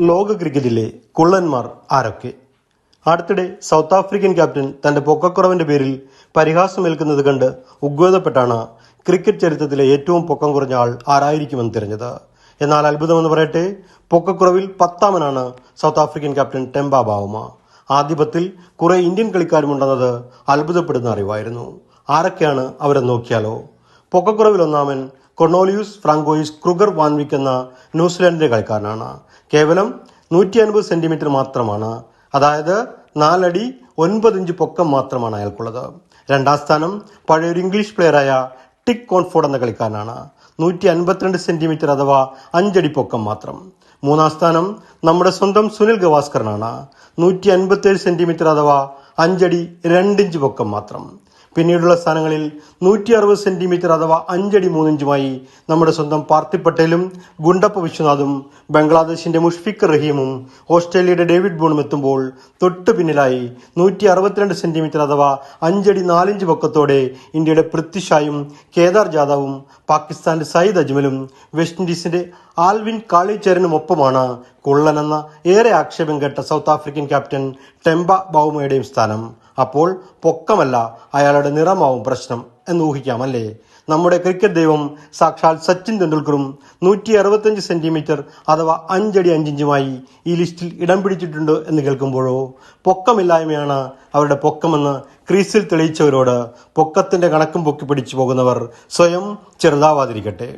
ലോക ക്രിക്കറ്റിലെ കുള്ളന്മാർ ആരൊക്കെ? അടുത്തിടെ സൗത്ത് ആഫ്രിക്കൻ ക്യാപ്റ്റൻ തന്റെ പൊക്കക്കുറവിന്റെ പേരിൽ പരിഹാസമേൽക്കുന്നത് കണ്ട് ഉദ്വേദപ്പെട്ടാണ് ക്രിക്കറ്റ് ചരിത്രത്തിലെ ഏറ്റവും പൊക്കം കുറഞ്ഞ ആൾ ആരായിരിക്കുമെന്ന് തിരഞ്ഞത്. എന്നാൽ അത്ഭുതമെന്ന് പറയട്ടെ പൊക്കക്കുറവിൽ പത്താമനാണ് south african captain Temba Bavuma. ആദ്യ പത്തിൽ കുറെ ഇന്ത്യൻ കളിക്കാരുമുണ്ടെന്നത് അത്ഭുതപ്പെടുന്ന അറിവായിരുന്നു. ആരൊക്കെയാണ് അവരെ നോക്കിയാലോ? പൊക്കക്കുറവിൽ ഒന്നാമൻ കൊർണോലിയൂസ് ഫ്രാങ്കോയിസ് ക്രുഗർ വാൻവിക് എന്ന ന്യൂസിലാൻഡിന്റെ കളിക്കാരനാണ്. കേവലം നൂറ്റി അൻപത് സെന്റിമീറ്റർ മാത്രമാണ്. അതായത് നാലടി ഒൻപത് ഇഞ്ച് പൊക്കം മാത്രമാണ് അയാൾക്കുള്ളത്. രണ്ടാം സ്ഥാനം പഴയൊരു ഇംഗ്ലീഷ് പ്ലെയറായ ടിക് കോൺഫോർഡ് എന്ന കളിക്കാരനാണ്. നൂറ്റി അൻപത്തിരണ്ട് സെന്റിമീറ്റർ അഥവാ അഞ്ചടി പൊക്കം മാത്രം. മൂന്നാം സ്ഥാനം നമ്മുടെ സ്വന്തം സുനിൽ ഗവാസ്കറിനാണ്. നൂറ്റി അൻപത്തേഴ് സെന്റിമീറ്റർ അഥവാ അഞ്ചടി രണ്ടിഞ്ച് പൊക്കം മാത്രം. പിന്നീടുള്ള സ്ഥാനങ്ങളിൽ നൂറ്റി അറുപത് സെന്റിമീറ്റർ അഥവാ അഞ്ചടി മൂന്നിഞ്ചുമായി നമ്മുടെ സ്വന്തം പാർത്തി പട്ടേലും ഗുണ്ടപ്പ വിശ്വനാഥും ബംഗ്ലാദേശിന്റെ മുഷ്ഫിഖ് റഹീമും ഓസ്ട്രേലിയയുടെ ഡേവിഡ് ബോണും എത്തുമ്പോൾ തൊട്ടു പിന്നിലായി നൂറ്റി അറുപത്തിരണ്ട് സെന്റിമീറ്റർ അഥവാ അഞ്ചടി നാലിഞ്ച് പൊക്കത്തോടെ ഇന്ത്യയുടെ പൃഥ്വിഷായും കേദാർ ജാദവും പാകിസ്ഥാന്റെ സയ്യിദ് അജ്മലും വെസ്റ്റ് ഇൻഡീസിന്റെ ആൽവിൻ കാളിച്ചേരനുമൊപ്പമാണ് കുള്ളൻ എന്ന ഏറെ ആക്ഷേപം കേട്ട സൗത്ത് ആഫ്രിക്കൻ ക്യാപ്റ്റൻ ടെംബ ബൗമയുടെയും സ്ഥാനം. അപ്പോൾ പൊക്കമല്ല അയാളുടെ നിറമാവും പ്രശ്നം എന്ന് ഊഹിക്കാമല്ലേ? നമ്മുടെ ക്രിക്കറ്റ് ദൈവം സാക്ഷാൽ സച്ചിൻ തെണ്ടുൽക്കറും നൂറ്റി അറുപത്തഞ്ച് സെന്റിമീറ്റർ അഥവാ അഞ്ചടി അഞ്ചിഞ്ചുമായി ഈ ലിസ്റ്റിൽ ഇടം പിടിച്ചിട്ടുണ്ട് എന്ന് കേൾക്കുമ്പോഴോ? പൊക്കമില്ലായ്മയാണ് അവരുടെ പൊക്കമെന്ന് ക്രീസിൽ തെളിയിച്ചവരോട് പൊക്കത്തിന്റെ കണക്കും പൊക്കി പിടിച്ചു പോകുന്നവർ സ്വയം ചെറുതാവാതിരിക്കട്ടെ.